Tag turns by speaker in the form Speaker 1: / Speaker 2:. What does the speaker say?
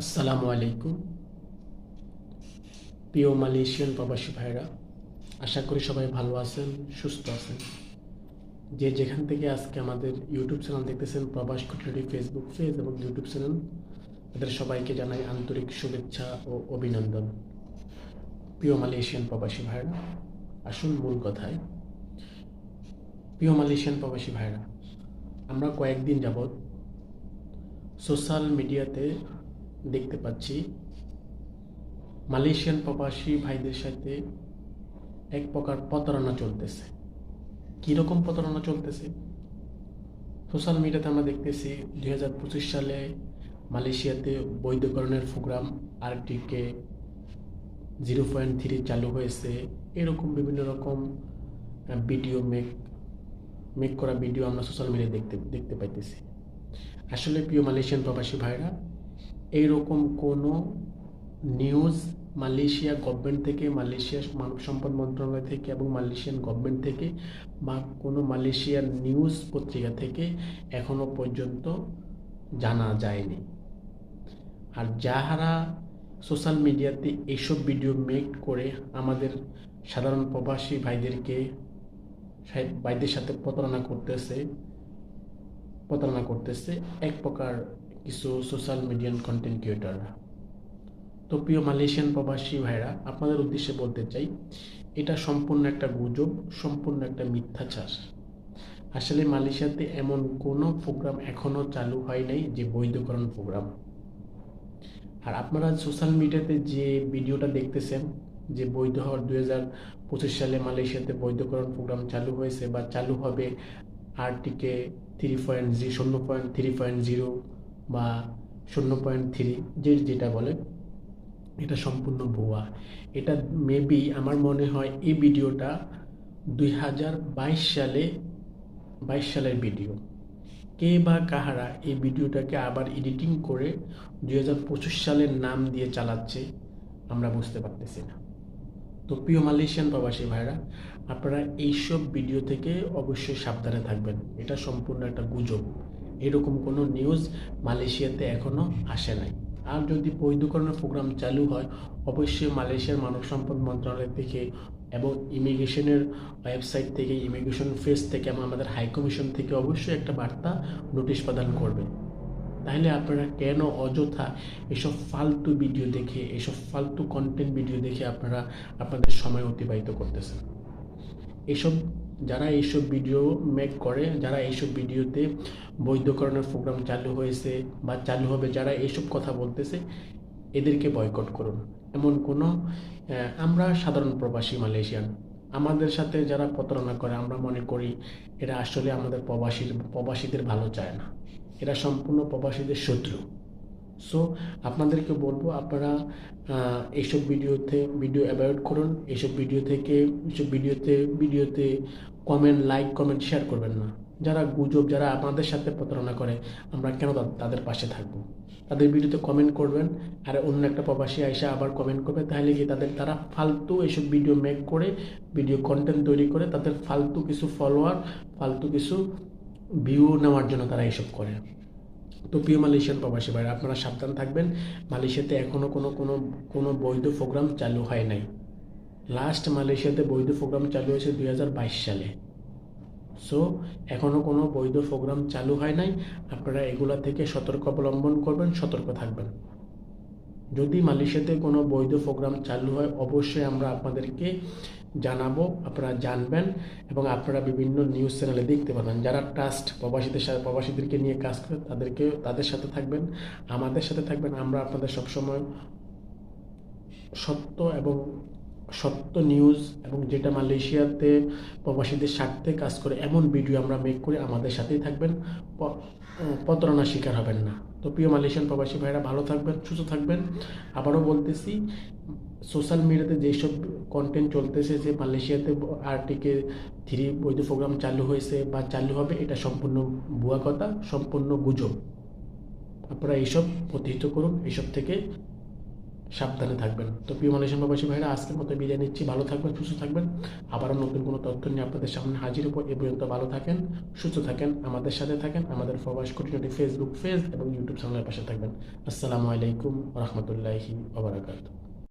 Speaker 1: আসসালামু আলাইকুম। প্রিয় মালয়েশিয়ান প্রবাসী ভাইরা আশা করি সবাই ভালো আছেন, সুস্থ আছেন। যে যেখান থেকে আজকে আমাদের ইউটিউব চ্যানেল দেখতেছেন, প্রবাস কুটলি ফেসবুক পেজ এবং ইউটিউব চ্যানেল, তাদের সবাইকে জানাই আন্তরিক শুভেচ্ছা ও অভিনন্দন। প্রিয় মালয়েশিয়ান প্রবাসী ভাইরা আসুন মূল কথায়। প্রিয় মালয়েশিয়ান প্রবাসী ভাইরা আমরা কয়েকদিন যাবৎ সোশ্যাল মিডিয়াতে দেখতে পাচ্ছি। মালয়েশিয়ান প্রবাসী ভাইদের সাথে এক প্রকার প্রতারণা চলতেছে। কীরকম প্রতারণা চলতেছে? সোশ্যাল মিডিয়াতে আমরা দেখতেছি দুই হাজার পঁচিশ সালে মালয়েশিয়াতে বৈধকরণের programme RTK zero point three চালু হয়েছে। এরকম বিভিন্ন রকম ভিডিও মেক মেক করা ভিডিও আমরা সোশ্যাল মিডিয়ায় দেখতে দেখতে পাইতেছি। আসলে প্রিয় মালয়েশিয়ান প্রবাসী ভাইরা এইরকম কোনো নিউজ মালয়েশিয়া গভর্নমেন্ট থেকে, মালয়েশিয়া মানব সম্পদ মন্ত্রণালয় থেকে এবং মালয়েশিয়ান গভর্নমেন্ট থেকে বা কোনো মালয়েশিয়ার নিউজ পত্রিকা থেকে এখনও পর্যন্ত জানা যায়নি। আর যাহারা সোশ্যাল মিডিয়াতে এইসব ভিডিও মেক করে, আমাদের সাধারণ প্রবাসী ভাইদেরকে ভাইদের সাথে প্রতারণা করতেছে প্রতারণা করতেছে, এক প্রকার কিছু সোশ্যাল মিডিয়ান কন্টেন্ট ক্রিয়েটাররা তো প্রিয় মালয়েশিয়ান প্রবাসী ভাইরা, আপনাদের উদ্দেশ্যে বলতে চাই, এটা সম্পূর্ণ একটা গুজব, সম্পূর্ণ একটা মিথ্যাচার। আসলে মালয়েশিয়াতে এমন কোনো প্রোগ্রাম এখনও চালু হয় নাই যে বৈধকরণ প্রোগ্রাম। আর আপনারা সোশ্যাল মিডিয়াতে যে ভিডিওটা দেখতেছেন, যে বৈধ হওয়ার দুই হাজার পঁচিশ সালে মালয়েশিয়াতে বৈধকরণ প্রোগ্রাম চালু হয়েছে বা চালু হবে আরটিকে থ্রি পয়েন্ট জি শূন্য পয়েন্ট থ্রি পয়েন্ট জিরো বা শূন্য পয়েন্ট থ্রি যে যেটা বলে, এটা সম্পূর্ণ ভুয়া। এটা মেবি আমার মনে হয় এই ভিডিওটা দুই হাজার বাইশ সালে, বাইশ সালের ভিডিও। কে বা কাহারা এই ভিডিওটাকে আবার এডিটিং করে দুই হাজার পঁচিশ সালের নাম দিয়ে চালাচ্ছে, আমরা বুঝতে পারতেছি না। তো প্রিয় মালয়েশিয়ান প্রবাসী ভাইরা আপনারা এইসব ভিডিও থেকে অবশ্যই সাবধানে থাকবেন। এটা সম্পূর্ণ একটা গুজব। এরকম কোনো নিউজ মালয়েশিয়াতে এখনও আসে নাই। আর যদি বৈধকরণের প্রোগ্রাম চালু হয়, অবশ্যই মালয়েশিয়ার মানব সম্পদ মন্ত্রণালয় থেকে এবং ইমিগ্রেশনের ওয়েবসাইট থেকে ইমিগ্রেশন ফেস থেকে এবং আমাদের হাই কমিশন থেকে অবশ্যই একটা বার্তা নোটিশ প্রদান করবে। তাহলে আপনারা কেন অযথা এসব ফালতু ভিডিও দেখে, এসব ফালতু কন্টেন্ট ভিডিও দেখে আপনারা আপনাদের সময় অতিবাহিত করতেছেন? এসব যারা এইসব ভিডিও মেক করে, যারা এইসব ভিডিওতে বৈধকরণের প্রোগ্রাম চালু হয়েছে বা চালু হবে, যারা এইসব কথা বলতেছে, এদেরকে বয়কট করুন। এমন কোনো আমরা সাধারণ প্রবাসী মালয়েশিয়ান। আমাদের সাথে যারা প্রতারণা করে, আমরা মনে করি এরা আসলে আমাদের প্রবাসীর, প্রবাসীদের ভালো চায় না। এরা সম্পূর্ণ প্রবাসীদের শত্রু। সো আপনাদেরকে বলব, আপনারা এইসব ভিডিওতে ভিডিও অ্যাভয়েড করুন। এইসব ভিডিও থেকে, এইসব ভিডিওতে ভিডিওতে কমেন্ট লাইক কমেন্ট শেয়ার করবেন না। যারা গুজব, যারা আপনাদের সাথে প্রতারণা করে, আমরা কেন তাদের পাশে থাকব? তাদের ভিডিওতে কমেন্ট করবেন, আর অন্য একটা প্রবাসী আইসা আবার কমেন্ট করবে, তাহলে কি তাদের, তারা ফালতু এইসব ভিডিও মেক করে ভিডিও কন্টেন্ট তৈরি করে, তাদের ফালতু কিছু ফলোয়ার ফালতু কিছু ভিউ নেওয়ার জন্য তারা এইসব করে। তো প্রিয় মালয়েশিয়ান প্রবাসী ভাইরা, আপনারা সাবধান থাকবেন। মালয়েশিয়াতে এখনও কোনো কোনো কোনো বৈধ প্রোগ্রাম চালু হয় নাই। লাস্ট মালয়েশিয়াতে বৈধ প্রোগ্রাম চালু হয়েছে দুই হাজার বাইশ সালে। সো এখনও কোনো বৈধ প্রোগ্রাম চালু হয় নাই। আপনারা এগুলা থেকে সতর্ক অবলম্বন করবেন, সতর্ক থাকবেন। যদি মালয়েশিয়াতে কোনো বৈধ প্রোগ্রাম চালু হয়, অবশ্যই আমরা আপনাদেরকে জানাব, আপনারা জানবেন এবং আপনারা বিভিন্ন নিউজ চ্যানেলে দেখতে পাবেন। যারা ট্রাস্ট প্রবাসীদের সাথে, প্রবাসীদেরকে নিয়ে কাজ করে তাদেরকে তাদের সাথে থাকবেন, আমাদের সাথে থাকবেন। আমরা আপনাদের সবসময় সত্য এবং সত্য নিউজ এবং যেটা মালয়েশিয়াতে প্রবাসীদের স্বার্থে কাজ করে, এমন ভিডিও আমরা মেক করে আমাদের সাথেই থাকবেন। প্রতারণার শিকার হবেন না। তো প্রিয় মালয়েশিয়ান প্রবাসী ভাইরা ভালো থাকবেন, সুস্থ থাকবেন। আবারও বলতেছি সোশ্যাল মিডিয়াতে যেসব কন্টেন্ট চলতেছে, যে মালয়েশিয়াতে আরটিকে থ্রি বৈধ প্রোগ্রাম চালু হয়েছে বা চালু হবে, এটা সম্পূর্ণ ভুয়া কথা, সম্পূর্ণ গুজব। আপনারা এইসব প্রতিহিত করুন, এইসব থেকে সাবধানে থাকবেন। তো প্রিয় মানুষের প্রবাসী ভাইরা, আজকের মতো বিদায় নিচ্ছি। ভালো থাকবেন, সুস্থ থাকবেন। আবারও নতুন কোনো তথ্য নিয়ে আপনাদের সামনে হাজির হব। এ পর্যন্ত ভালো থাকেন, সুস্থ থাকেন, আমাদের সাথে থাকেন, আমাদের প্রবাস কোটি ফেসবুক পেজ এবং ইউটিউব চ্যানেলের পাশে থাকবেন। আসসালামু আলাইকুম রহমতুল্লাহি ওবরাকাতুহ